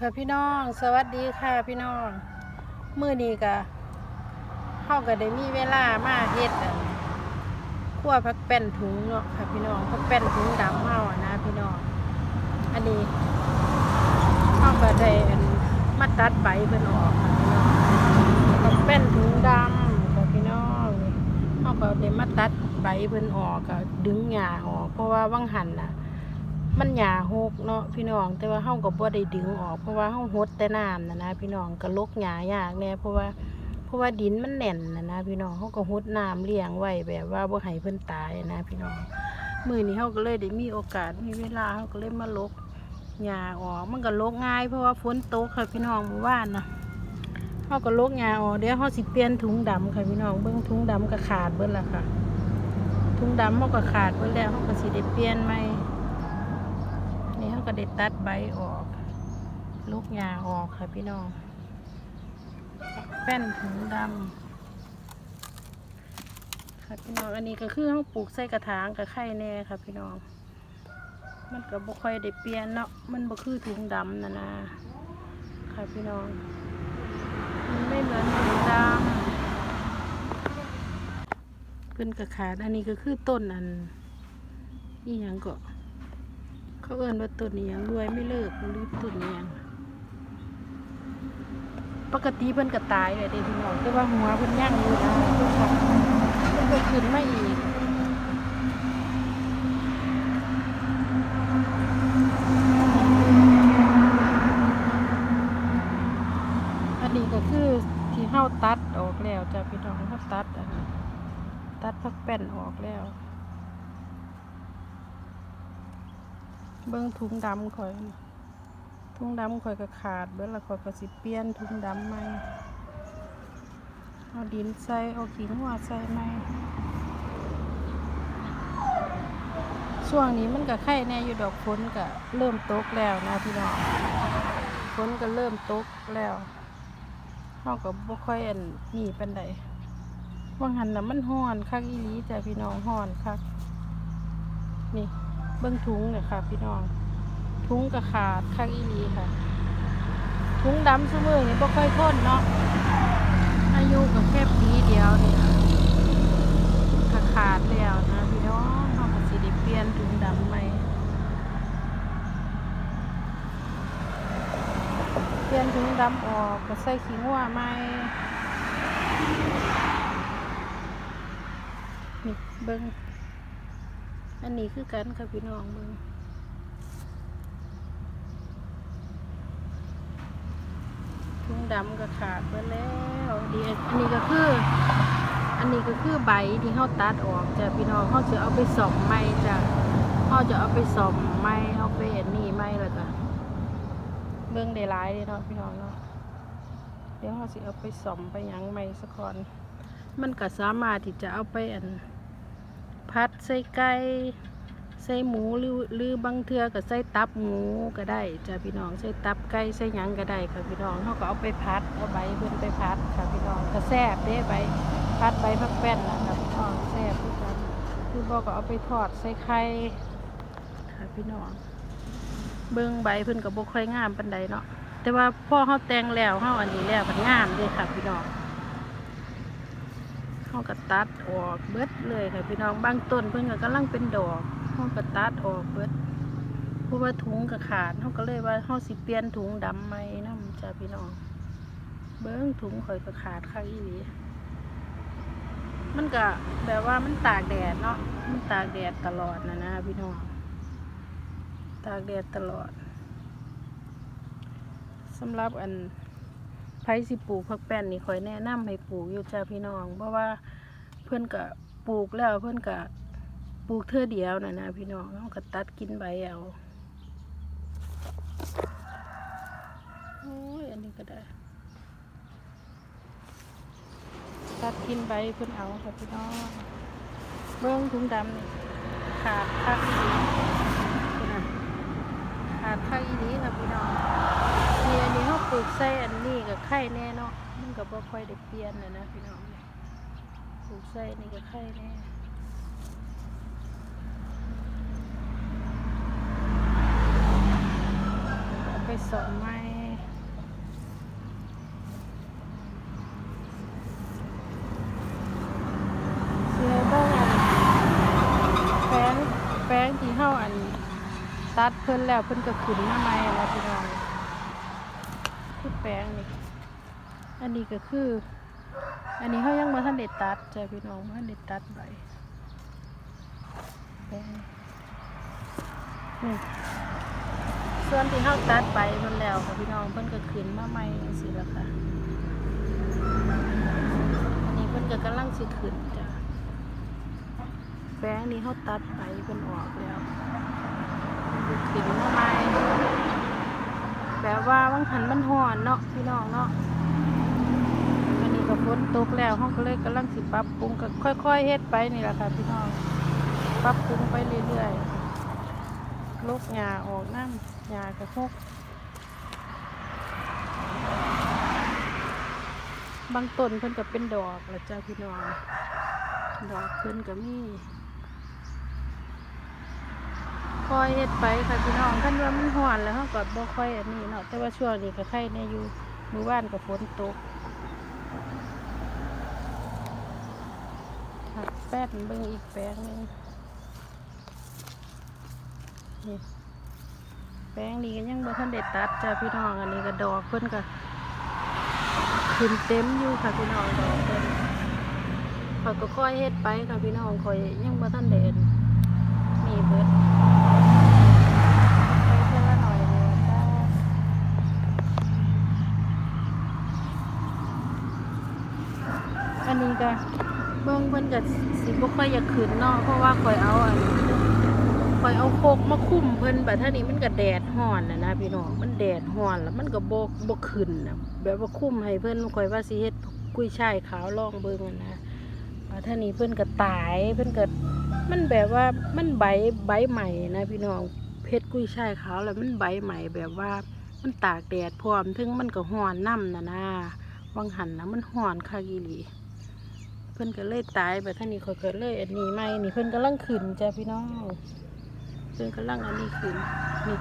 ค่ะพี่น้อง สวัสดีค่ะพี่น้องมื้อนี้ก็เฮาก็ได้มีเวลามาเฮ็ดอันคั่วผักแป้นถุงเนาะค่ะพี่น้องผักแป้นถุงดำเฮาอะนะพี่น้อง อันนี้เฮาก็ได้มาตัดใบเพิ่นออกค่ะพี่น้องผักแป้นถุงดำค่ะพี่น้องเฮาก็ได้มาตัดใบเพิ่นออกก็ดึงหญ้าออกเพราะว่าวังหันน่ะ มันหยาหกเนาะพี่น้อง แต่ว่าเฮาก็บ่ได้ดึงออกเพราะว่าเฮาหดแต่น้ำนะนะพี่น้องก็ลกหญ้ายากแน่เพราะว่าเพราะว่าดินมันแน่นนะนะพี่น้องเฮาก็หดน้ำเลี้ยงไว้แบบว่าบ่ให้เพิ่นตายนะพี่น้องมื้อนี้เฮาก็เลยได้มีโอกาสมีเวลาเฮาก็เลยมาลกหญ้าออกมันก็ลกง่ายเพราะว่าฝนตกค่ะพี่น้องเมื่อวานน่ะเฮาก็ลกหญ้าออกเดี๋ยวเฮาสิเปลี่ยนถุงดำค่ะพี่น้องเบิ่งถุงดำก็ขาดเบิดและค่ะถุงดำเฮาก็ขาดเบิดแล้วเฮาก็สิได้เปลี่ยนใหม่ ก็ได้ตัดใบออก ลูกยาออกค่ะพี่น้องแป้นถุงดำค่ะพี่น้องอันนี้ก็คือเขาปลูกใส่กระถางกับไข่แน่ค่ะพี่น้อง มันก็บ่ค่อยได้เปลี่ยนเนาะมันบ่คือถุงดำนะนะค่ะพี่น้อง มันไม่เหมือนถุงดำเพิ่นกระขาดอันนี้ก็คือต้นอันนี่ยังก็ เขาเอิ้นว่าต้นนี้ยังรวยไม่เลิกหรือต้นนี้ยังปกติเพิ่นก็ตายเลยเด้พี่น้องแต่ว่าหัวเพิ่นย่างอยู่นะเพิ่นก็เพิ่นก็ขึ้นมาอีกอันนี้ก็คือที่เฮาตัดออกแล้วจ้ะพี่น้องเฮาตัดอันนี้ตัดพักแป้นออกแล้ว เบิ้งถุงดำข่อยถุงดำข่อยก็ขาดเบิ้งล้วข่อยก็สิเปลี่ยนถุงดำใหม่เอาดินใส่เอาขิงหัวใส่ใหม่ช่วงนี้มันก็ไข่แน่อยู่ดอกฝนก็เริ่มตกแล้วนะพี่น้องฝนก็เริ่มตกแล้วเราก็บ่ค่อยอันนี่เป็นไดว่างหันน่ะมันห้อนคักอีหลีจ้ะพี่น้องห้อนคักนี่ เบิ้งถุงเนี่ยค่ะ พี่น้องถุงกระขาดข้างอีนีค่ะถุงดำซุมือนี่บ่ค่อยทนเนาะ อายุก็แค่ปีเดียวเนี่ยกระขาดแล้วนะพี่น้องเราก็สิได้เปลี่ยนถุงดำใหม่เปลี่ยนถุงดำออกก็ใส่ขี้งัวใหม่นี่เบิ้ง อันนี้คือกันค่ะพี่น้องมึงถุงดำก็ขาดไปแล้วดีอันนี้ก็คือ อันนี้ก็คือใบที่เขาตัดออกจ้ะพี่น้องเขาจะเอาไปส่อมไม้จ้ะเขาจะเอาไปส่อมไม้เอาไปอันนี้ไม้แล้วจ้ะเบื้องได้ร้ายเลยเนาะพี่น้องเนาะเดี๋ยวเขาสิเอาไปส่อมไปยังไม้สักคนมันก็สามารถที่จะเอาไปอัน พัดใส่ไก่ใส่หมูหรือหรือบางเทือก็ใส่ตับหมูก็ได้จ้ะพี่น้องใส่ตับไก่ใส่หยังก็ได้ค่ะพี่น้องเขาก็เอาไปพัดเอาใบเพิ่นไปพัดค่ะพี่น้องก็แซ่บเด้ใบพัดใบพักแป้นนะคะพี่น้องแซ่บคือกันคือบอกก็เอาไปทอดใส่ไข่ค่ะพี่น้องเบิ่งใบเพิ่นก็บ่ค่อยงามปานใดเนาะแต่ว่าพ่อเฮาแต่งแล้วเฮาอันนี้แล้วมันงามเด้ค่ะพี่น้อง เขาก็ตัดออกเบิดเลยค่ะพี่น้องบางต้นเพิ่นก็กำลังเป็นดอกเขาก็ตัดออกเบิดเพราะว่าถุงก็ขาดเขาก็เลยว่าเขาสิเปลี่ยนถุงดำใหม่นำจ้าพี่น้อง เบิ้งถุงข่อยก็ขาดข้างอีหลีมันก็แบบว่ามันตากแดดเนาะมันตากแดดตลอดนะนะพี่น้องตากแดดตลอดสำหรับอัน ไผสิปลูกผักแป้นนี่ข่อยแนะนำให้ปลูกอยู่จ้าพี่น้อง เพราะว่าเพื่อนก็ปลูกแล้วเพื่อนก็ปลูกเท่อเดียวนะนะพี่น้องเขาก็ตัดกินใบเอาโอ้ยอันนี้ก็ได้ ตัดกินใบเพื่อนเอาค่ะพี่น้องเบื้องถุงดำนี่ขาดคักอีหลีพุ่นน่ะขาดคักอีหลีค่ะพี่น้อง ปลูกไส้อันนี้กับไข่แน่เนาะมันกับบ่ค่อยได้เปลี่ยนเลยนะพี่น้องเลยปลูกไส้นี่กับไข่แน่ไปสอนไม้งแป้งที่เฮาอัน ตัดเพิ่นแล้วเพิ่นก็ขึ้นมาใหม่แล้วพี่น้อง ปลงนี่อันนี้ก็คือ อันนี้เขายังบ่ทันได้ตัดจ้ะพี่น้องบ่ทันได้ตัดใบแปลงนี่ส่วนที่เขาตัดใบเพิ่นแล้วค่ะพี่น้องเพิ่นก็ขึ้นมาใหม่จังซี่ล่ะค่ะอันนี้เพิ่นก็กำลังสิขึ้นจ้ะแปลงนี้เขาตัดใบเพิ่นออกแล้วเพิ่นก็ขึ้นมาใหม่ แบบว่าบางหันมันห่อนเนาะพี่น้องเนาะอันนี้ก็ฝนตกแล้วห้องก็เลยกำลังสิปรับปรุงก็ค่อยๆเฮ็ดไปนี่แหละค่ะพี่น้องปรับปรุงไปเรื่อยๆลกหญ้าออกน้ำหญ้ากระพกบางต้นเพิ่นก็เป็นดอกล้วจ้าพี่น้องดอกเพิ่นก็มี ค่อยเฮ็ดไปค่ะพี่น้องคันว่ามันร้อนแล้วเฮาก็บ่ค่อยอันนี้เนาะแต่ว่าช่วงนี้ก็ใครแน่อยู่มือว่านก็ฝนตกหักแป้นเบิ่งอีกแปลงหนึงนี่แปลงนี้ก็ยังบ่ทันได้ตัดจ้าพี่น้องอันนี้ก็ดอกเพิ่นก็ขึ้นเต็มอยู่ค่ะพี่น้องดอกเพิ่นข้อก็ค่อยเฮ็ดไปค่ะพี่น้องค่อยยังบ่ทันได้อันนี่เบิดไปเท่าละหน่อยเดียวจ้าอันนี้ก็ เบิ่งเพิ่น ก็สิบ่ค่อยอยากขึ้นเนาะเพราะว่าข่อยเอาอันข่อยเอาโคกมาคุ้มเพิ่นบัดท่านี้มันก็แดดร้อนน่ะนะพี่น้องมันแดดร้อนแล้วมันก็บ่บ่ขึ้นนะแบบว่าคุ้มให้เพิ่นข่อยว่าสิเฮ็ดกุ้ยช่ายขาวลองเบิ่งอะนะบัดท่านี้เพิ่นก็ตายเพิ่นก็มันแบบว่ามันใบใบใหม่นะพี่น้องเพชรกุ้ยช่ายขาวแล้วมันใบใหม่แบบว่ามันตากแดดพร้อมถึงมันก็ร้อนน้ำนะนะวังหันนะมันร้อนคักอีหลี เพิ่นก็เลยตายไปท่านี้ข่อยก็เลยอันนี้ไม่นี่เพิ่นกำลังขึ้นจ้ะพี่น้องเพิ่นกำลังอันนี้ขึ้นนี่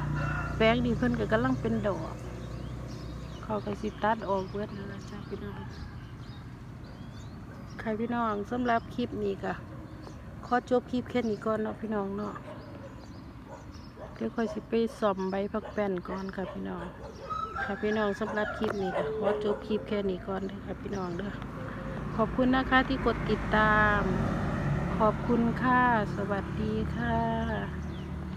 แป้งนี่เพิ่นก็กำลังเป็นดอกเขาก็สิตัดออกเบิดนั่นแหละจ้ะพี่น้องใครพี่น้องสำหรับคลิปนี้ก็ขอจบคลิปแค่นี้ก่อนเนาะพี่น้องเนาะเดี๋ยวค่อยสิไปซ่อมใบพักแป้นก่อนค่ะพี่น้องค่ะพี่น้องสำหรับคลิปนี้ก็ขอจบคลิปแค่นี้ก่อนเด้อค่ะพี่น้องเด้อ ขอบคุณนะคะที่กดติดตาม ขอบคุณค่ะ สวัสดีค่ะ